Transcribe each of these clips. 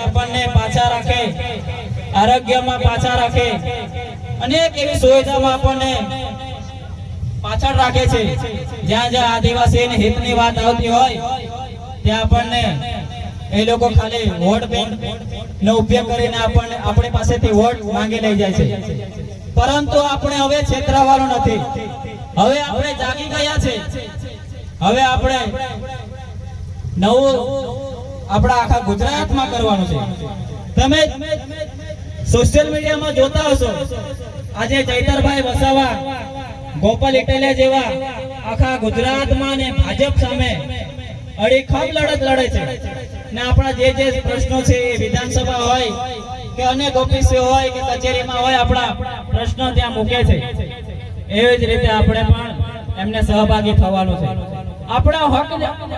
આપણને પાછા રાખે, આરોગ્યમાં પાછા રાખે. અનેક એવી સુવિધામાં આપણને પાછળ રાખે છે. જ્યાં જ્યાં આદિવાસી હિતની વાત આવતી હોય, ત્યાં આપણને એ લોકો ખાલી વોટ બેંક નો ઉપયોગ કરીને આપણને આપણી પાસેથી વોટ માંગી લઈ જાય છે. પરંતુ આપણે હવે છેતરાવાનું નથી. હવે આપણે જાગી ગયા છે. હવે આપણે નવું આપણા આખા ગુજરાતમાં કરવાનું છે. તમે સોશિયલ મીડિયામાં જોતા હશો. આજે ચૈતરભાઈ વસાવા, ગોપાલ ઇટાલિયા જેવા આખા ગુજરાતમાં ને ભાજપ સામે અડીખમ લડત લડે છે. ને આપણા જે જે પ્રશ્નો છે એ વિધાનસભા હોય કે અનેક ઓફિસે હોય કે કચેરીમાં હોય આપણા પ્રશ્નો ત્યાં મૂકે છે. એવી જ રીતે આપણે પણ એમને સહભાગી થવાનું છે. આપણા હક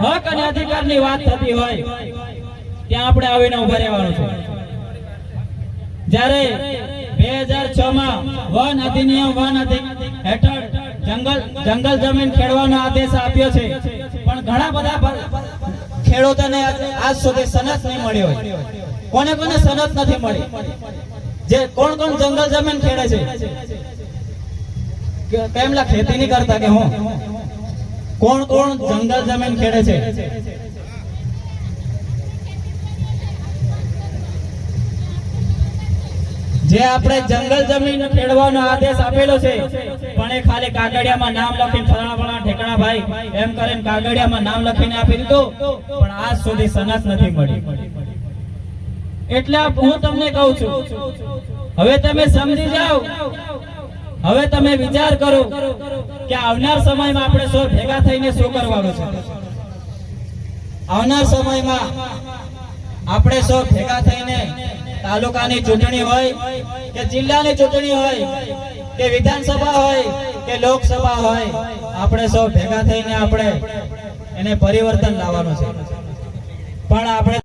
હક અને અધિકારની વાત થતી હોય, ત્યાં આપણે આવીને ઊભા રહેવાનું છે. જ્યારે બે હજાર છ માં વન અધિનિયમ, વન હેઠળ જંગલ જંગલ જમીન ખેડવાનો આદેશ આપ્યો છે, પણ ઘણા બધા ખેડૂતોને આજ સુધી સનદ નહીં મળી હોય. કોને કોને સનદ નથી મળી? જે કોણ કોણ જંગલ જમીન ખેડે છે? કે- કેમલા ખેતી નહીં કરતા કે હું? કોણ કોણ જંગલ જમીન ખેડે છે? જે આપણે જંગલ જમીન ખેડવાનો આદેશ આપેલો છે, પણ એ ખાલી કાગળિયામાં નામ લખીને ફલાણા ફલાણા ઠેકાણા ભાઈ, એમ કરીને કાગળિયામાં નામ લખીને આપી દીધો, પણ આજ સુધી સનસ નથી મળી. એટલે હું તમને કહું છું, હવે તમે સમજી જાઓ, હવે તમે વિચાર કરો કે આવનાર સમયમાં આપણે સૌ ભેગા થઈને શું કરવાનું છે? આવનાર સમયમાં આપણે સૌ ભેગા થઈને તાલુકાની ચૂંટણી હોય કે જિલ્લાની ચૂંટણી હોય કે વિધાનસભા હોય કે લોકસભા હોય, આપણે સૌ ભેગા થઈને આપણે એને પરિવર્તન લાવવાનું છે. પણ આપણે